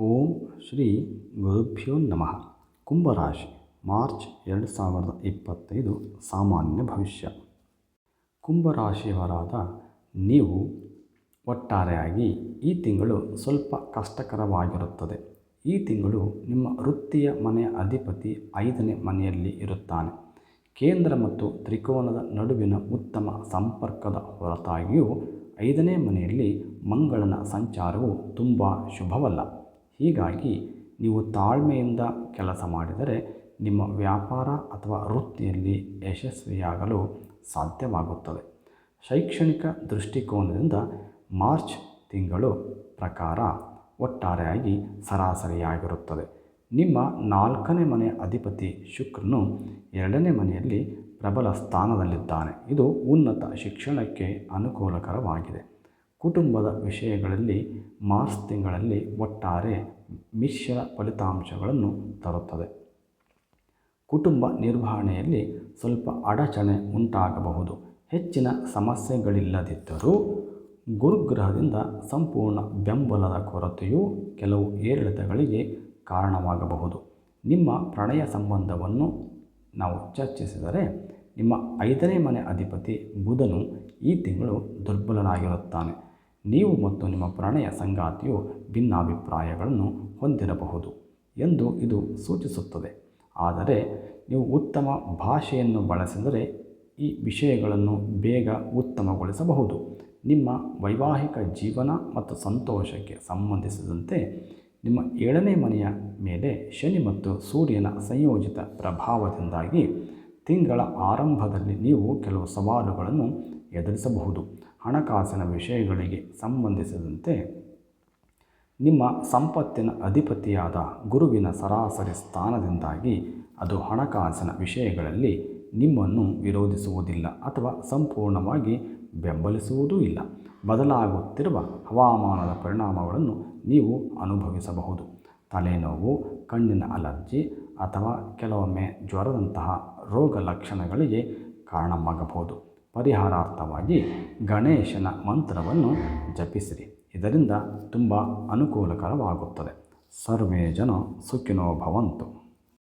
ಓಂ ಶ್ರೀ ಗುರುಭ್ಯೋ ನಮಃ. ಕುಂಭರಾಶಿ, ಮಾರ್ಚ್ ಎರಡು ಸಾವಿರದ ಇಪ್ಪತ್ತೈದು, ಸಾಮಾನ್ಯ ಭವಿಷ್ಯ. ಕುಂಭರಾಶಿಯವರಾದ ನೀವು ಒಟ್ಟಾರೆಯಾಗಿ ಈ ತಿಂಗಳು ಸ್ವಲ್ಪ ಕಷ್ಟಕರವಾಗಿರುತ್ತದೆ. ಈ ತಿಂಗಳು ನಿಮ್ಮ ವೃತ್ತಿಯ ಮನೆಯ ಅಧಿಪತಿ ಐದನೇ ಮನೆಯಲ್ಲಿ ಇರುತ್ತಾನೆ. ಕೇಂದ್ರ ಮತ್ತು ತ್ರಿಕೋನದ ನಡುವಿನ ಉತ್ತಮ ಸಂಪರ್ಕದ ಹೊರತಾಗಿಯೂ ಐದನೇ ಮನೆಯಲ್ಲಿ ಮಂಗಳನ ಸಂಚಾರವು ತುಂಬ ಶುಭವಲ್ಲ. ಹೀಗಾಗಿ ನೀವು ತಾಳ್ಮೆಯಿಂದ ಕೆಲಸ ಮಾಡಿದರೆ ನಿಮ್ಮ ವ್ಯಾಪಾರ ಅಥವಾ ವೃತ್ತಿಯಲ್ಲಿ ಯಶಸ್ವಿಯಾಗಲು ಸಾಧ್ಯವಾಗುತ್ತದೆ. ಶೈಕ್ಷಣಿಕ ದೃಷ್ಟಿಕೋನದಿಂದ ಮಾರ್ಚ್ ತಿಂಗಳು ಪ್ರಕಾರ ಒಟ್ಟಾರೆಯಾಗಿ ಸರಾಸರಿಯಾಗಿರುತ್ತದೆ. ನಿಮ್ಮ ನಾಲ್ಕನೇ ಮನೆಯ ಅಧಿಪತಿ ಶುಕ್ರನು ಎರಡನೇ ಮನೆಯಲ್ಲಿ ಪ್ರಬಲ ಸ್ಥಾನದಲ್ಲಿದ್ದಾನೆ. ಇದು ಉನ್ನತ ಶಿಕ್ಷಣಕ್ಕೆ ಅನುಕೂಲಕರವಾಗಿದೆ. ಕುಟುಂಬದ ವಿಷಯಗಳಲ್ಲಿ ಮಾರ್ಚ್ ತಿಂಗಳಲ್ಲಿ ಒಟ್ಟಾರೆ ಮಿಶ್ರ ಫಲಿತಾಂಶಗಳನ್ನು ತರುತ್ತದೆ. ಕುಟುಂಬ ನಿರ್ವಹಣೆಯಲ್ಲಿ ಸ್ವಲ್ಪ ಅಡಚಣೆ ಉಂಟಾಗಬಹುದು. ಹೆಚ್ಚಿನ ಸಮಸ್ಯೆಗಳಿಲ್ಲದಿದ್ದರೂ ಗುರುಗ್ರಹದಿಂದ ಸಂಪೂರ್ಣ ಬೆಂಬಲದ ಕೊರತೆಯು ಕೆಲವು ಏರಿಳಿತಗಳಿಗೆ ಕಾರಣವಾಗಬಹುದು. ನಿಮ್ಮ ಪ್ರಣಯ ಸಂಬಂಧವನ್ನು ನಾವು ಚರ್ಚಿಸಿದರೆ ನಿಮ್ಮ ಐದನೇ ಮನೆ ಅಧಿಪತಿ ಬುಧನು ಈ ತಿಂಗಳು ದುರ್ಬಲನಾಗಿರುತ್ತಾನೆ. ನೀವು ಮತ್ತು ನಿಮ್ಮ ಪ್ರಣಯ ಸಂಗಾತಿಯು ಭಿನ್ನಾಭಿಪ್ರಾಯಗಳನ್ನು ಹೊಂದಿರಬಹುದು ಎಂದು ಇದು ಸೂಚಿಸುತ್ತದೆ. ಆದರೆ ನೀವು ಉತ್ತಮ ಭಾಷೆಯನ್ನು ಬಳಸಿದರೆ ಈ ವಿಷಯಗಳನ್ನು ಬೇಗ ಉತ್ತಮಗೊಳಿಸಬಹುದು. ನಿಮ್ಮ ವೈವಾಹಿಕ ಜೀವನ ಮತ್ತು ಸಂತೋಷಕ್ಕೆ ಸಂಬಂಧಿಸಿದಂತೆ ನಿಮ್ಮ ಏಳನೇ ಮನೆಯ ಮೇಲೆ ಶನಿ ಮತ್ತು ಸೂರ್ಯನ ಸಂಯೋಜಿತ ಪ್ರಭಾವದಿಂದಾಗಿ ತಿಂಗಳ ಆರಂಭದಲ್ಲಿ ನೀವು ಕೆಲವು ಸವಾಲುಗಳನ್ನು ಎದುರಿಸಬಹುದು. ಹಣಕಾಸಿನ ವಿಷಯಗಳಿಗೆ ಸಂಬಂಧಿಸಿದಂತೆ ನಿಮ್ಮ ಸಂಪತ್ತಿನ ಅಧಿಪತಿಯಾದ ಗುರುವಿನ ಸರಾಸರಿ ಸ್ಥಾನದಿಂದಾಗಿ ಅದು ಹಣಕಾಸಿನ ವಿಷಯಗಳಲ್ಲಿ ನಿಮ್ಮನ್ನು ವಿರೋಧಿಸುವುದಿಲ್ಲ ಅಥವಾ ಸಂಪೂರ್ಣವಾಗಿ ಬೆಂಬಲಿಸುವುದೂ ಇಲ್ಲ. ಬದಲಾಗುತ್ತಿರುವ ಹವಾಮಾನದ ಪರಿಣಾಮಗಳನ್ನು ನೀವು ಅನುಭವಿಸಬಹುದು. ತಲೆನೋವು, ಕಣ್ಣಿನ ಅಲರ್ಜಿ ಅಥವಾ ಕೆಲವೊಮ್ಮೆ ಜ್ವರದಂತಹ ರೋಗ ಲಕ್ಷಣಗಳಿಗೆ ಕಾರಣವಾಗಬಹುದು. ಪರಿಹಾರಾರ್ಥವಾಗಿ ಗಣೇಶನ ಮಂತ್ರವನ್ನು ಜಪಿಸಿರಿ. ಇದರಿಂದ ತುಂಬ ಅನುಕೂಲಕರವಾಗುತ್ತದೆ. ಸರ್ವೇ ಜನ ಸುಖಿನೋ ಭವಂತು.